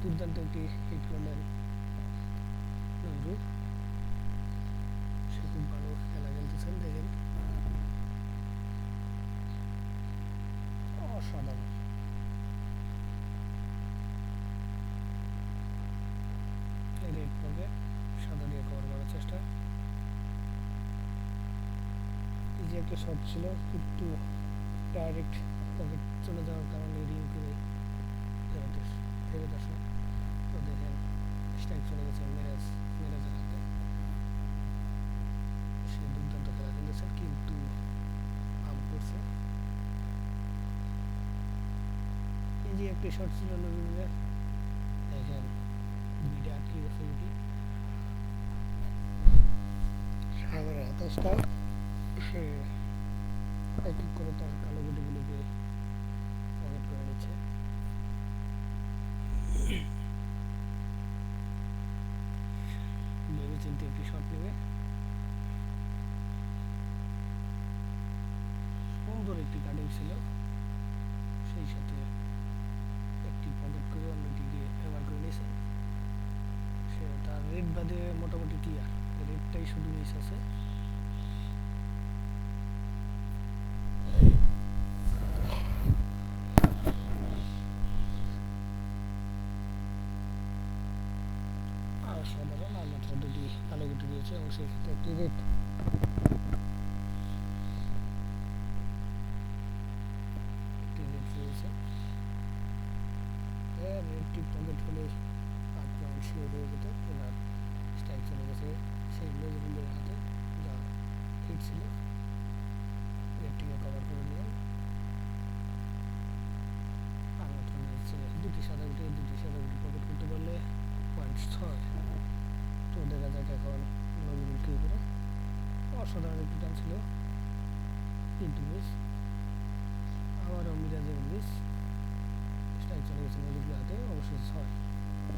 দুর্দান্ত একটি হিট করলেন। নজরুল সে খুব ভালো খেলা খেলতেছেন, দেখেন। অসাধারণ। সাদা কভার করার চেষ্টা। এই যে একটা শট ছিল, কিন্তু ডাইরেক্ট পকেট চলে যাওয়ার কারণে রিং করে যে একটি শট ছিল দেখেন সাগরের সে এক এক করে তার কালো পকেট করে নিচ্ছে। একটি শট নেবে। সুন্দর একটি কাটিং ছিল। সেই সাথে একটি পকেট করে অন্যটিকে ব্যবহার করে নিয়েছে সে বাদে মোটামুটি টিয়ার রেডটাই শুধু মিস আছে। আর সাধারণ আর একটি একটি রয়েছে পকেট হলে আট পয়েন্ট শিওর হয়ে অসাধারণ একটি ডান ছিল। কিন্তু মিস। আবারও মিরাজের ইংলিশ